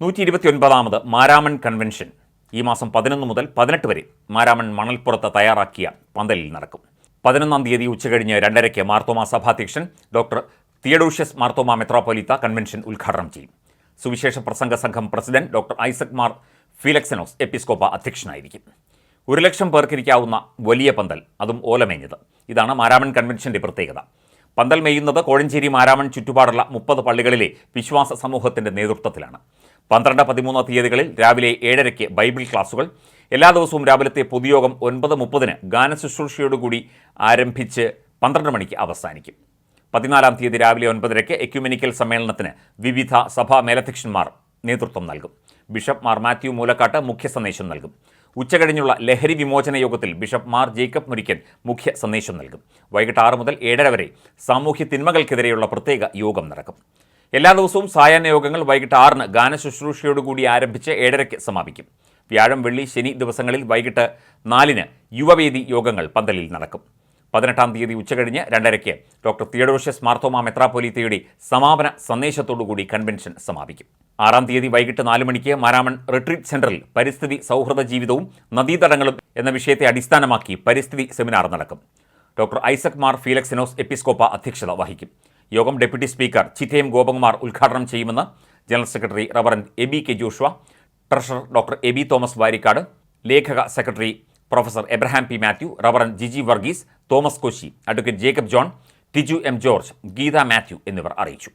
നൂറ്റി ഇരുപത്തിയൊൻപതാമത് മാരാമൺ കൺവെൻഷൻ. ഈ മാസം പതിനൊന്ന് മുതൽ പതിനെട്ട് വരെ മാരാമൺ മണൽപ്പുറത്ത് തയ്യാറാക്കിയ പന്തലിൽ നടക്കും. പതിനൊന്നാം തീയതി ഉച്ചകഴിഞ്ഞ് രണ്ടരയ്ക്ക് മാർത്തോമ സഭാധ്യക്ഷൻ ഡോക്ടർ തിയഡോഷ്യസ് മാർത്തോമ മെത്രോപൊലിത്ത കൺവെൻഷൻ ഉദ്ഘാടനം ചെയ്യും. സുവിശേഷ പ്രസംഗ സംഘം പ്രസിഡന്റ് ഡോക്ടർ ഐസക് മാർ ഫിലക്സനോസ് എപ്പിസ്കോപ്പ അധ്യക്ഷനായിരിക്കും. ഒരു ലക്ഷം പേർക്കിരിക്കാവുന്ന വലിയ പന്തൽ അതും ഓലമേഞ്ഞത്. ഇതാണ് മാരാമൺ കൺവെൻഷന്റെ പ്രത്യേകത. പന്തൽ മേയുന്നത് കോഴഞ്ചേരി മാരാമൺ ചുറ്റുപാടുള്ള മുപ്പത് പള്ളികളിലെ വിശ്വാസ സമൂഹത്തിന്റെ നേതൃത്വത്തിലാണ്. പന്ത്രണ്ട് പതിമൂന്ന് തീയതികളിൽ രാവിലെ ഏഴരയ്ക്ക് ബൈബിൾ ക്ലാസുകൾ. എല്ലാ ദിവസവും രാവിലത്തെ പൊതുയോഗം ഒൻപത് മുപ്പതിന് ഗാനശുശ്രൂഷയോടുകൂടി ആരംഭിച്ച് പന്ത്രണ്ട് മണിക്ക് അവസാനിക്കും. പതിനാലാം തീയതി രാവിലെ ഒൻപതരയ്ക്ക് എക്യുമെനിക്കൽ സമ്മേളനത്തിന് വിവിധ സഭാ മേലധ്യക്ഷന്മാർ നേതൃത്വം നൽകും. ബിഷപ്പ് മാർ മാത്യു മൂലക്കാട്ട് മുഖ്യ സന്ദേശം നൽകും. ഉച്ചകഴിഞ്ഞുള്ള ലഹരി വിമോചന യോഗത്തിൽ ബിഷപ്പ് മാർ ജേക്കബ് മുരിക്കൻ മുഖ്യ സന്ദേശം നൽകും. വൈകിട്ട് ആറ് മുതൽ ഏഴര വരെ സാമൂഹ്യ തിന്മകൾക്കെതിരെയുള്ള പ്രത്യേക യോഗം നടക്കും. എല്ലാ ദിവസവും സായാഹ്ന യോഗങ്ങൾ വൈകിട്ട് ആറിന് ഗാനശുശ്രൂഷയോടുകൂടി ആരംഭിച്ച് ഏഴരയ്ക്ക് സമാപിക്കും. വ്യാഴം വെള്ളി ശനി ദിവസങ്ങളിൽ വൈകിട്ട് നാലിന് യുവവേദി യോഗങ്ങൾ പന്തലിൽ നടക്കും. പതിനെട്ടാം തീയതി ഉച്ചകഴിഞ്ഞ് രണ്ടരയ്ക്ക് ഡോക്ടർ തിയഡോഷ്യസ് മാർത്തോമ മെത്രാപ്പൊലീത്തയുടെ സമാപന സന്ദേശത്തോടുകൂടി കൺവെൻഷൻ സമാപിക്കും. ആറാം തീയതി വൈകിട്ട് നാല് മണിക്ക് മാരാമൺ റിട്രീറ്റ് സെന്ററിൽ പരിസ്ഥിതി സൗഹൃദ ജീവിതവും നദീതടങ്ങളും എന്ന വിഷയത്തെ അടിസ്ഥാനമാക്കി പരിസ്ഥിതി സെമിനാർ നടക്കും. ഡോക്ടർ ഐസക് മാർ ഫീലക്സിനോസ് എപ്പിസ്കോപ്പ അധ്യക്ഷത വഹിക്കും. യോഗം ഡെപ്യൂട്ടി സ്പീക്കർ ചിറ്റയം ഗോപകുമാർ ഉദ്ഘാടനം ചെയ്യുമെന്ന് general secretary reverend B K Joshua treasurer doctor A B Thomas Varikkad ലേഖക secretary professor Abraham P Mathew reverend Jiji Varghese Thomas Koshy advocate Jacob John Tiju M George Geetha Mathew എന്നിവർ അറിയിച്ചു.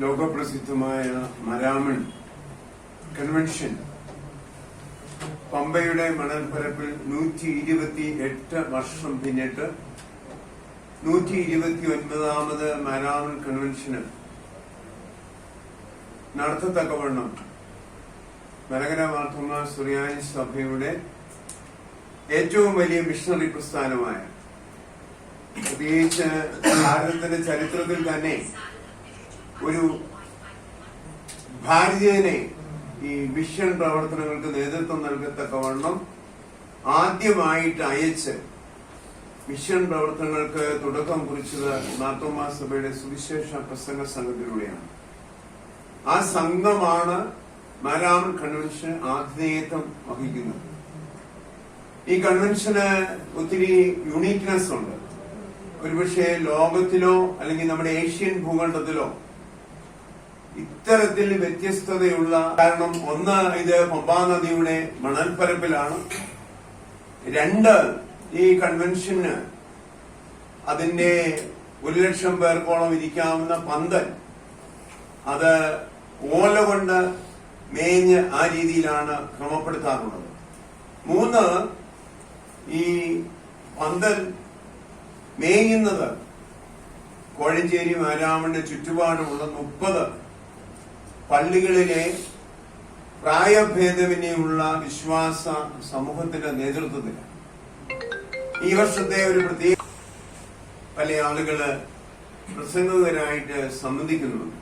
ലോകപ്രസിദ്ധമായ Maramon convention പമ്പയുടെ മണൽപ്പരപ്പിൽ നൂറ്റി ഇരുപത്തി എട്ട് വർഷം പിന്നിട്ട് നൂറ്റി ഇരുപത്തി ഒൻപതാമത് മാനാമൻ കൺവെൻഷന് നടത്തത്തക്കവണ്ണം മലകര മാധ്യമ സുറിയാനി സഭയുടെ ഏറ്റവും വലിയ മിഷണറി പ്രസ്ഥാനമായ പ്രത്യേകിച്ച് ഭാരതത്തിന്റെ ചരിത്രത്തിൽ തന്നെ ഒരു ഭാരതീയനെ ഈ മിഷൻ പ്രവർത്തനങ്ങൾക്ക് നേതൃത്വം നൽകത്തക്കവണ്ണം ആദ്യമായിട്ട് അയച്ച് മിഷൻ പ്രവർത്തനങ്ങൾക്ക് തുടക്കം കുറിച്ചത് മാർത്തോമാ സഭയുടെ സുവിശേഷ പ്രസംഗ സംഘത്തിലൂടെയാണ്. ആ സംഘമാണ് നാലാമൻ കൺവെൻഷൻ ആതിഥേയത്വം വഹിക്കുന്നത്. ഈ കൺവെൻഷന് ഒത്തിരി യുണീക്നെസ് ഉണ്ട്. ഒരുപക്ഷെ ലോകത്തിലോ അല്ലെങ്കിൽ നമ്മുടെ ഏഷ്യൻ ഭൂഖണ്ഡത്തിലോ ഇത്തരത്തിൽ വ്യത്യസ്തതയുള്ള കാരണം ഒന്ന് ഇത് പമ്പാ നദിയുടെ മണൽപ്പരപ്പിലാണ്. രണ്ട് ഈ കൺവെൻഷന് അതിന്റെ ഒരു ലക്ഷം പേർക്കോളം ഇരിക്കാവുന്ന പന്തൽ അത് ഓല കൊണ്ട് മേഞ്ഞ് ആ രീതിയിലാണ് ക്രമപ്പെടുത്താറുള്ളത്. മൂന്ന് ഈ പന്തൽ മേയുന്നത് കോഴഞ്ചേരി മാരാമന്റെ ചുറ്റുപാടുമുള്ള മുപ്പത് പള്ളികളിലെ പ്രായഭേദവിനെയുള്ള വിശ്വാസ സമൂഹത്തിന്റെ നേതൃത്വത്തിൽ ഈ വർഷത്തെ ഒരു പ്രത്യേക പല ആളുകൾ പ്രസംഗകരായിട്ട് സംബന്ധിക്കുന്നുണ്ട്.